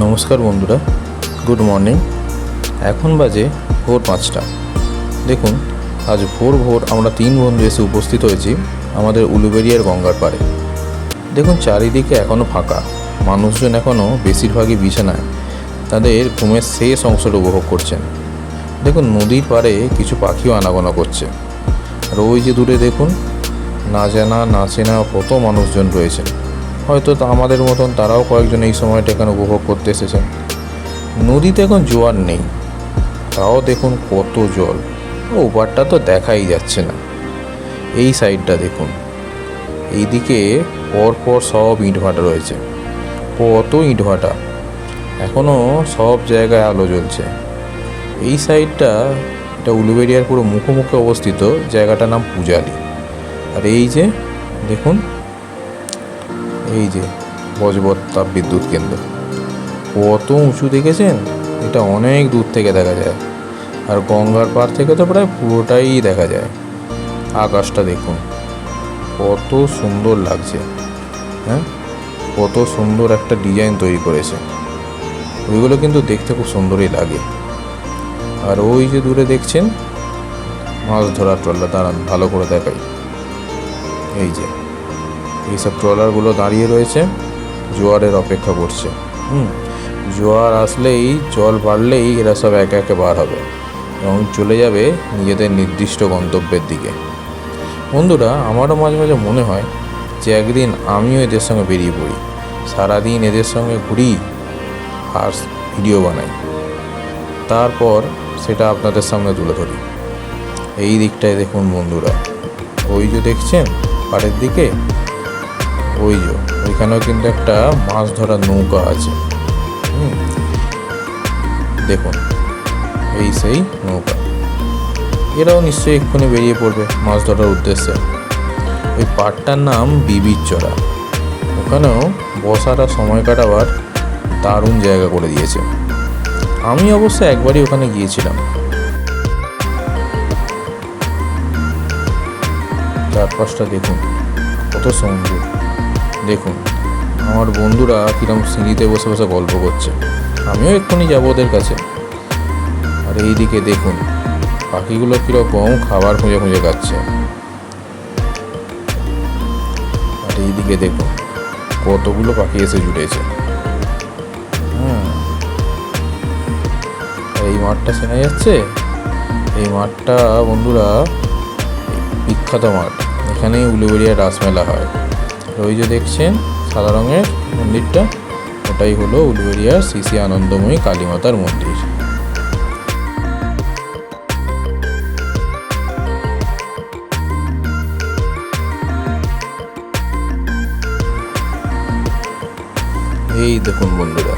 নমস্কার বন্ধুরা, good morning. এখন বাজে ভোর পাঁচটা। দেখুন, আজ ভোর ভোর আমরা তিন বন্ধু এসে উপস্থিত হয়েছি আমাদের উলুবেরিয়ার গঙ্গার পাড়ে। দেখুন, চারিদিকে এখনও ফাঁকা। মানুষজন এখনও বেশিরভাগই বিছানায়। তাদের ঘুমের শেষ অংশটা উপভোগ করছেন। দেখুন, নদীর পাড়ে কিছু পাখিও আনাগোনা করছে। আর ওই যে দূরে দেখুন, না জানা না চেনা কত মানুষজন রয়েছেন। হয়তো আমাদের মতন তারাও কয়েকজন এই সময়টা এখানে উপভোগ করতে এসেছেন। নদীতে এখন জোয়ার নেই। তাও দেখুন কত জল। ওপারটা তো দেখাই যাচ্ছে না। এই সাইডটা দেখুন। এইদিকে পরপর সব ইটভাটা রয়েছে। কত ইটভাটা। এখনও সব জায়গায় আলো জ্বলছে। এই সাইডটা, এটা উলুবেরিয়ার পুরো মুখোমুখি অবস্থিত। জায়গাটার নাম পূজালি। আর এই যে, দেখুন এই যে বজবত তাপ বিদ্যুৎ কেন্দ্র। কত উঁচু দেখেছেন? এটা অনেক দূর থেকে দেখা যায়। আর গঙ্গার পাড় থেকে তো প্রায় পুরোটাই দেখা যায়। আকাশটা দেখুন, কত সুন্দর লাগছে হ্যাঁ? কত সুন্দর একটা ডিজাইন তৈরি করেছে। ওইগুলো কিন্তু দেখতে খুব সুন্দরই লাগে। আর ওই যে দূরে দেখছেন? মাছ ধরার ট্রলার, দাঁড়ান, ভালো করে দেখাই। এই যে। এইসব ট্রলারগুলো দাঁড়িয়ে রয়েছে। জোয়ারের অপেক্ষা করছে। হুম, জোয়ার আসলেই জল বাড়লেই এরা সব একে একে বার হবে এবং চলে যাবে নিজেদের নির্দিষ্ট গন্তব্যের দিকে। বন্ধুরা, আমারও মাঝে মাঝে মনে হয় যে একদিন আমিও এদের সঙ্গে বেরিয়ে পড়ি। সারাদিন এদের সঙ্গে ঘুরি আর ভিডিও বানাই। তারপর সেটা আপনাদের সামনে তুলে ধরি। এই দিকটায় দেখুন বন্ধুরা। ওই যে দেখছেন, পাড়ের দিকে ওই যে, ওইখানেও কিন্তু একটা মাছ ধরার নৌকা আছে। হুম। দেখুন, এই সেই নৌকা। এরাও নিশ্চয়ই এক্ষুনি বেরিয়ে পড়বে মাছ ধরার উদ্দেশ্যে। ওই পাড়টার নাম বিবির চড়া। ওখানেও আর সময় কাটাবার দারুণ জায়গা করে দিয়েছে। আমি অবশ্য একবারই ওখানে গিয়েছিলাম। চারপাশটা দেখুন, কত সুন্দর দেখুন, আমার বন্ধুরা কিরম সিঁড়িতে বসে বসে গল্প করছে। আমিও এক্ষুনি যাব ওদের কাছে। আর এইদিকে দেখুন, পাখিগুলো কীরকম খাবার খুঁজে খুঁজে খাচ্ছে। আর এইদিকে দেখুন, কতগুলো পাখি এসে জুটেছে। হ্যাঁ এই মাঠটা চেনা যাচ্ছে? এই মাঠটা, বন্ধুরা, বিখ্যাত মাঠ। এখানেই উলুবেড়িয়া রাসমেলা হয়। ওই যে দেখছেন, সাদা রঙের মন্দিরটা, ওটাই হলো উলুবেড়িয়ার শ্রী আনন্দময়ী কালীমাতার মন্দির। এই দেখুন বন্ধুরা,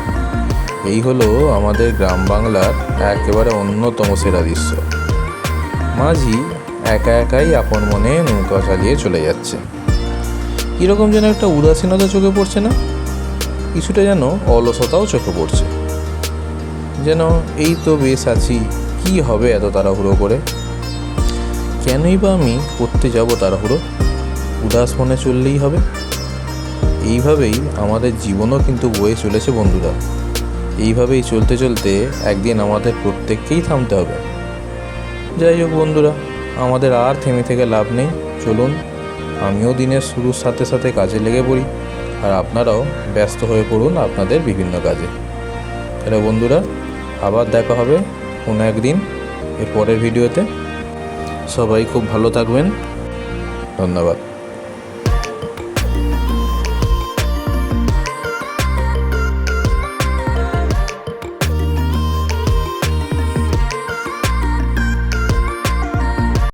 এই হলো আমাদের গ্রাম বাংলার একেবারে অন্যতম সেরা দৃশ্য। মাঝি একা একাই আপন মনে নৌকা চালিয়ে চলে যাচ্ছে। কীরকম যেন একটা উদাসীনতা চোখে পড়ছে না? কিছুটা যেন অলসতাও চোখে পড়ছে। যেন, এই তো বেশ আছি, কি হবে এত তাড়াহুড়ো করে? কেনই বা আমি করতে যাব তাড়াহুড়ো? উদাস মনে চললেই হবে। এইভাবেই আমাদের জীবনও কিন্তু বয়ে চলেছে বন্ধুরা। এইভাবেই চলতে চলতে একদিন আমাদের প্রত্যেককেই থামতে হবে। যাই হোক বন্ধুরা, আমাদের আর থেমে থেকে লাভ নেই। চলুন আমিও দিনের শুরুর সাথে সাথে কাজে লেগে পড়ি। আর আপনারাও ব্যস্ত হয়ে পড়ুন আপনাদের বিভিন্ন কাজে। তাহলে বন্ধুরা, আবার দেখা হবে কোনো একদিন এর পরের ভিডিওতে। সবাই খুব ভালো থাকবেন। ধন্যবাদ।